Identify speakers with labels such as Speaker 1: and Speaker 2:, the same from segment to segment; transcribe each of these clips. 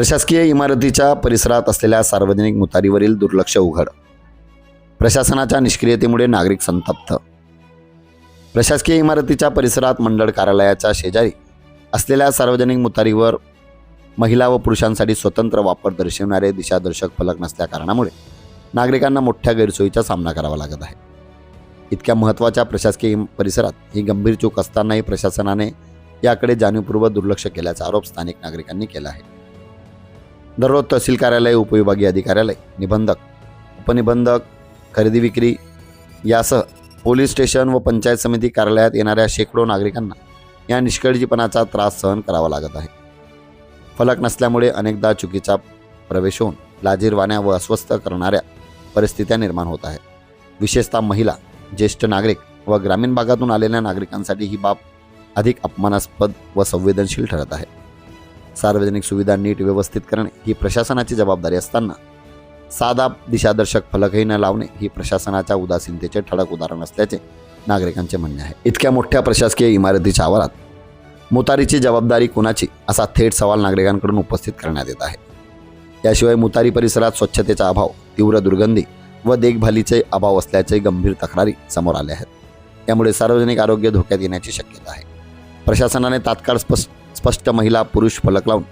Speaker 1: प्रशासकीय इमारतीच्या परिसरात असलेल्या सार्वजनिक मुतारीवरील दुर्लक्ष उघड. प्रशासनाच्या निष्क्रियतेमुळे नागरिक संतप्त. प्रशासकीय इमारतीच्या परिसरात मंडळ कार्यालयाच्या शेजारी असलेल्या सार्वजनिक मुतारीवर महिला व पुरुषांसाठी स्वतंत्र वापर दर्शवणारे दिशादर्शक फलक नसल्या कारणामुळे नागरिकांना मोठ्या गैरसोयीचा सामना करावा लागत आहे. इतक्या महत्त्वाच्या प्रशासकीय परिसरात ही गंभीर चूक असतानाही प्रशासनाने याकडे जाणीवपूर्वक दुर्लक्ष केल्याचा आरोप स्थानिक नागरिकांनी केला आहे. दररोज तहसील कार्यालय उपविभागीय अधिकार्यालय निबंधक उपनिबंधक खरेदी विक्री यासह पोलीस स्टेशन व पंचायत समिती कार्यालयात येणाऱ्या शेकडो नागरिकांना या निष्काळजीपणाचा त्रास सहन करावा लागत आहे. फलक नसल्यामुळे अनेकदा चुकीचा प्रवेश होऊन लाजीरवाण्या व अस्वस्थ करणाऱ्या परिस्थित्या निर्माण होत आहेत विशेषतः महिला ज्येष्ठ नागरिक व ग्रामीण भागातून आलेल्या नागरिकांसाठी ही बाब अधिक अपमानास्पद व संवेदनशील ठरत आहे. सार्वजनिक सुविधा नीट व्यवस्थित करणे ही प्रशासनाची जबाबदारी असताना साधा दिशादर्शक फलकही न लावणे ही प्रशासनाच्या उदासीनतेचे ठळक उदाहरण असल्याचे नागरिकांचे म्हणणे आहे. इतक्या मोठ्या प्रशासकीय इमारतीच्या आवारात मुतारीची जबाबदारी कुणाची असा थेट सवाल नागरिकांकडून उपस्थित करण्यात येत आहे. याशिवाय मुतारी परिसरात स्वच्छतेचा अभाव तीव्र दुर्गंधी व देखभालीचे अभाव असल्याचे गंभीर तक्रारी समोर आल्या आहेत. त्यामुळे सार्वजनिक आरोग्य धोक्यात येण्याची शक्यता आहे. प्रशासनाने तात्काळ स्पष्ट स्पष्ट महिला पुरुष फलक लावून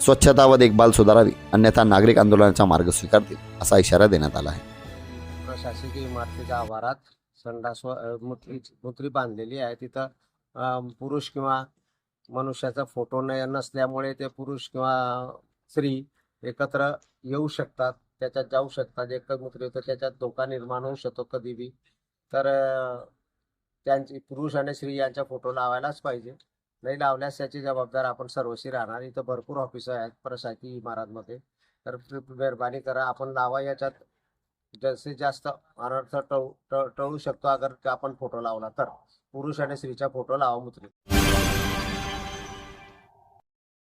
Speaker 1: स्वच्छता व देखभाल सुधारावी अन्यथा नागरिक आंदोलनाचा मार्ग स्वीकारतील असा इशारा देण्यात आला आहे.
Speaker 2: प्रशासकीय इमारतीच्या आवारात संडास मुत्री बांधलेली आहे. तिथं पुरुष किंवा मनुष्याचा फोटो न नसल्यामुळे ते पुरुष किंवा स्त्री एकत्र येऊ शकतात त्याच्यात जाऊ शकतात. एकत्र होतं त्याच्यात धोका निर्माण होऊ शकतो कधी बी तर त्यांची पुरुष आणि स्त्री यांचा फोटो लावायलाच पाहिजे. नाही लावल्यास याची जबाबदार आपण सर्वशी राहणार. इथं भरपूर ऑफिस आहेत प्रशासकीय इमारतमध्ये. तर मेहरबानी करा. आपण लावा याच्यात. जास्तीत जास्त अनर्थ टळू टळू शकतो अगर आपण फोटो लावला तर. पुरुष आणि स्त्रीचा फोटो लावा मुत्री.